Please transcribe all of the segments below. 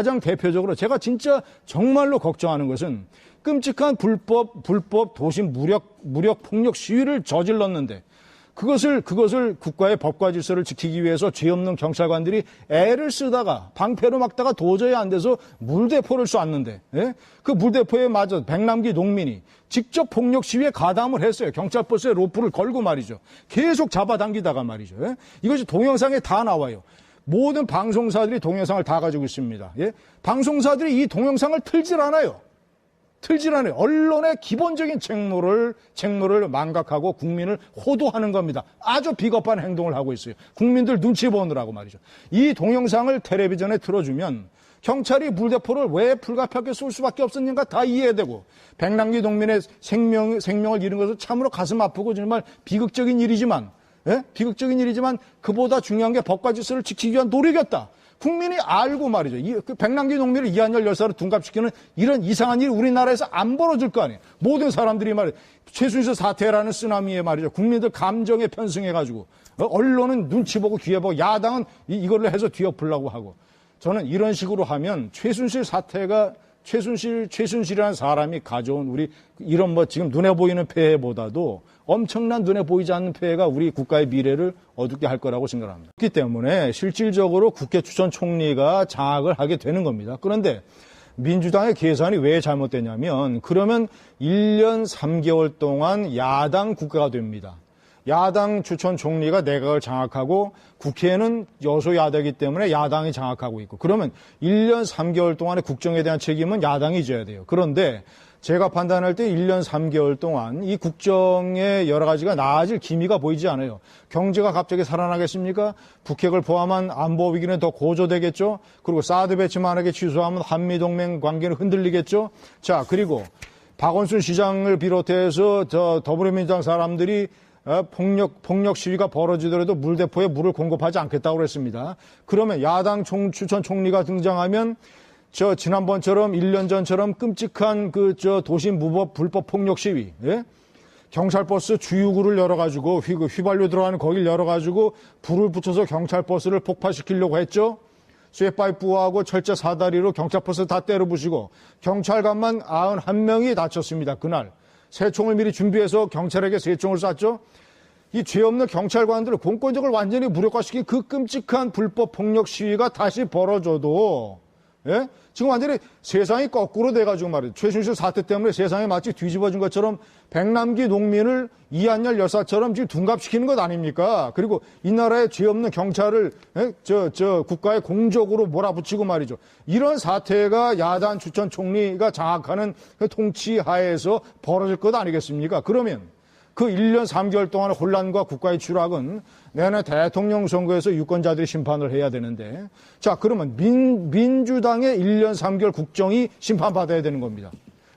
가장 대표적으로 제가 진짜 정말로 걱정하는 것은 끔찍한 불법 불법 도심 무력 무력 폭력 시위를 저질렀는데 그것을 그것을 국가의 법과 질서를 지키기 위해서 죄 없는 경찰관들이 애를 쓰다가 방패로 막다가 도저히 안 돼서 물대포를 쐈는데 예? 그 물대포에 맞아 백남기 농민이 직접 폭력 시위에 가담을 했어요. 경찰 버스에 로프를 걸고 말이죠. 계속 잡아당기다가 말이죠. 예? 이것이 동영상에 다 나와요. 모든 방송사들이 동영상을 다 가지고 있습니다. 예? 방송사들이 이 동영상을 틀질 않아요. 틀질 않아요. 언론의 기본적인 책무를, 책무를 망각하고 국민을 호도하는 겁니다. 아주 비겁한 행동을 하고 있어요. 국민들 눈치 보느라고 말이죠. 이 동영상을 텔레비전에 틀어주면 경찰이 물대포를 왜 불가피하게 쏠 수밖에 없었는가 다 이해되고 백남기 농민의 생명, 생명을 잃은 것은 참으로 가슴 아프고 정말 비극적인 일이지만 예? 비극적인 일이지만 그보다 중요한 게 법과 질서를 지키기 위한 노력이었다. 국민이 알고 말이죠. 이, 그 백남기 농민을 이한열 열사로 둔갑시키는 이런 이상한 일이 우리나라에서 안 벌어질 거 아니에요. 모든 사람들이 말이에요. 최순실 사태라는 쓰나미에 말이죠. 국민들 감정에 편승해가지고 어, 언론은 눈치 보고 귀에 보고 야당은 이, 이걸로 해서 뒤엎으려고 하고 저는 이런 식으로 하면 최순실 사태가 최순실, 최순실이라는 사람이 가져온 우리 이런 뭐 지금 눈에 보이는 폐해보다도 엄청난 눈에 보이지 않는 폐해가 우리 국가의 미래를 어둡게 할 거라고 생각합니다. 그렇기 때문에 실질적으로 국회 추천 총리가 장악을 하게 되는 겁니다. 그런데 민주당의 계산이 왜 잘못되냐면 그러면 1년 3개월 동안 야당 국가가 됩니다. 야당 추천 총리가 내각을 장악하고 국회는 여소야대이기 때문에 야당이 장악하고 있고 그러면 1년 3개월 동안의 국정에 대한 책임은 야당이 져야 돼요. 그런데 제가 판단할 때 1년 3개월 동안 이 국정의 여러 가지가 나아질 기미가 보이지 않아요. 경제가 갑자기 살아나겠습니까? 북핵을 포함한 안보 위기는 더 고조되겠죠? 그리고 사드 배치 만약에 취소하면 한미동맹 관계는 흔들리겠죠? 자, 그리고 박원순 시장을 비롯해서 저 더불어민주당 사람들이 어, 폭력, 폭력 시위가 벌어지더라도 물대포에 물을 공급하지 않겠다고 그랬습니다. 그러면 야당 총, 추천 총리가 등장하면 저 지난번처럼 1년 전처럼 끔찍한 그 저 도심 무법 불법 폭력 시위, 예? 경찰 버스 주유구를 열어가지고 휘, 그 휘발유 들어가는 거길 열어가지고 불을 붙여서 경찰 버스를 폭파시키려고 했죠. 쇠파이프하고 철제 사다리로 경찰 버스 다 때려 부시고 경찰관만 91명이 다쳤습니다. 그날. 새총을 미리 준비해서 경찰에게 새총을 쐈죠. 이 죄 없는 경찰관들을 공권력을 완전히 무력화시킨 그 끔찍한 불법 폭력 시위가 다시 벌어져도 예? 지금 완전히 세상이 거꾸로 돼가지고 말이에요. 최순실 사태 때문에 세상이 마치 뒤집어진 것처럼 백남기 농민을 이한열 여사처럼 지금 둔갑시키는 것 아닙니까? 그리고 이 나라에 죄 없는 경찰을 예? 저, 저 국가의 공적으로 몰아붙이고 말이죠. 이런 사태가 야단 추천 총리가 장악하는 그 통치 하에서 벌어질 것 아니겠습니까? 그러면 그 1년 3개월 동안의 혼란과 국가의 추락은 내년 대통령 선거에서 유권자들이 심판을 해야 되는데 자 그러면 민, 민주당의 1년 3개월 국정이 심판받아야 되는 겁니다.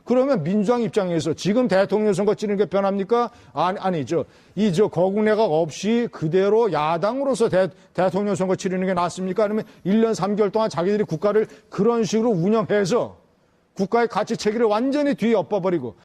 그러면 민주당 입장에서 지금 대통령 선거 치르는 게 변합니까? 아니, 아니죠. 이 저 거국내각 없이 그대로 야당으로서 대, 대통령 선거 치르는 게 낫습니까? 아니면 1년 3개월 동안 자기들이 국가를 그런 식으로 운영해서 국가의 가치 체계를 완전히 뒤엎어버리고